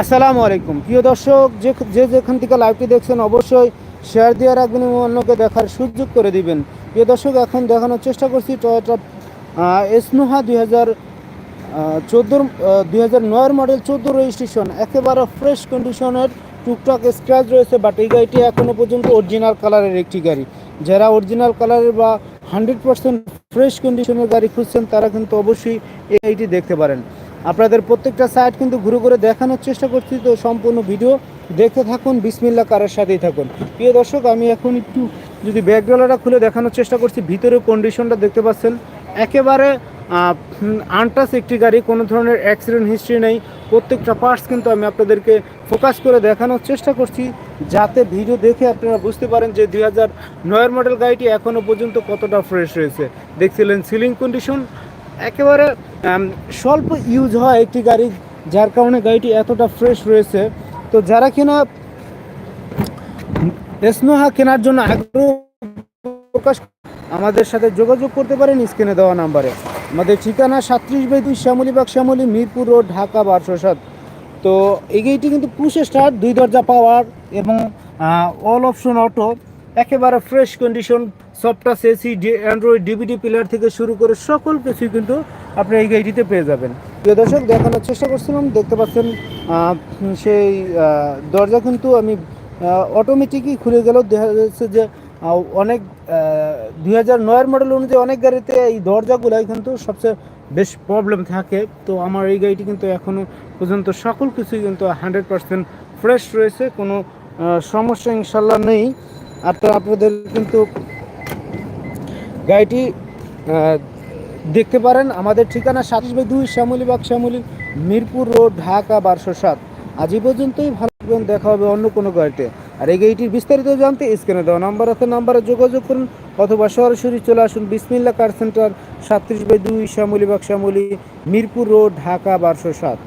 আসসালামু আলাইকুম। প্রিয় দর্শক, যে যে যেখান থেকে লাইভটি দেখছেন, অবশ্যই শেয়ার দিয়ে রাখবেন এবং অন্যকে দেখার সুযোগ করে দিবেন। প্রিয় দর্শক, এখন দেখানোর চেষ্টা করছি টয়োটা এসনোহা দুই হাজার চোদ্দোর দুই হাজার নয়ের মডেল চোদ্দ রেজিস্ট্রেশন একেবারে ফ্রেশ কন্ডিশনের টুকটাক স্ক্র্যাচ রয়েছে বাট এই গাড়িটি এখনও পর্যন্ত অরিজিনাল কালারের একটি গাড়ি। যারা অরিজিনাল কালারের বা হান্ড্রেড পার্সেন্ট ফ্রেশ কন্ডিশনের গাড়ি খুঁজছেন, তারা কিন্তু অবশ্যই এই গাড়িটি দেখতে পারেন। আপনাদের প্রত্যেকটা সাইট কিন্তু ঘুরে ঘুরে দেখানোর চেষ্টা করছি, তো সম্পূর্ণ ভিডিও দেখতে থাকুন বিসমিল্লা কারের সাথেই থাকুন। প্রিয় দর্শক, আমি এখন একটু যদি ব্যাকডলাটা খুলে দেখানোর চেষ্টা করছি ভিতরে কন্ডিশনটা দেখতে পাচ্ছেন। একেবারে আনটাস একটি গাড়ি, কোনো ধরনের অ্যাক্সিডেন্ট হিস্ট্রি নেই। প্রত্যেকটা পার্টস কিন্তু আমি আপনাদেরকে ফোকাস করে দেখানোর চেষ্টা করছি, যাতে ভিডিও দেখে আপনারা বুঝতে পারেন যে দুই হাজার নয়ের মডেল গাড়িটি এখনও পর্যন্ত কতটা ফ্রেশ রয়েছে। দেখছিলেন সিলিং কন্ডিশন একেবারে স্বল্প ইউজ হয় একটি গাড়ি, যার কারণে গাড়িটি এতটা ফ্রেশ রয়েছে। তো যারা কিনা স্নোহা কেনার জন্য আগ্রহ প্রকাশ আমাদের সাথে যোগাযোগ করতে পারেন স্ক্রিনে দেওয়া নাম্বারে। আমাদের ঠিকানা সাতত্রিশ বাই দুই শ্যামলীবাগ শ্যামলী, মিরপুর রোড, ঢাকা বারোশো সাত। তো এই গাড়িটি কিন্তু পুষে স্টার্ট দুই দরজা পাওয়ার এবং অল অপশন অটো একেবারে ফ্রেশ কন্ডিশন সফটাস এসি অ্যান্ড্রয়েড ডিভিডি প্লেয়ার থেকে শুরু করে সকল কিছুই কিন্তু আপনি এই গাড়িটিতে পেয়ে যাবেন। প্রিয় দর্শক, দেখানোর চেষ্টা করছিলাম, দেখতে পাচ্ছেন সেই দরজা কিন্তু আমি অটোমেটিকই খুলে গেল। দেখা যাচ্ছে যে অনেক দুই হাজার নয়ের মডেল অনুযায়ী অনেক গাড়িতে এই দরজাগুলাই কিন্তু সবচেয়ে বেশ প্রবলেম থাকে। তো আমার এই গাড়িটি কিন্তু এখনও পর্যন্ত সকল কিছুই কিন্তু হান্ড্রেড পার্সেন্ট ফ্রেশ রয়েছে, কোনো সমস্যা ইনশাল্লাহ নেই। আপনার আপনাদের কিন্তু গাড়িটি দেখতে পারেন আমাদের ঠিকানা সাতাশ বাই দুই শ্যামলীবাগ শ্যামলী মিরপুর রোড ঢাকা বারোশো সাত। আজ এই পর্যন্তই ভালো থাকবেন, দেখা হবে অন্য কোনো গাড়িতে। আর এই গাড়িটির বিস্তারিত জানতে স্ক্রিনে দেওয়া নাম্বার আছে নাম্বারে যোগাযোগ করুন অথবা সরাসরি চলে আসুন বিসমিল্লা কার সেন্টার সাতত্রিশ বাই দুই শ্যামলীবাগ শ্যামলী মিরপুর রোড ঢাকা বারোশো সাত।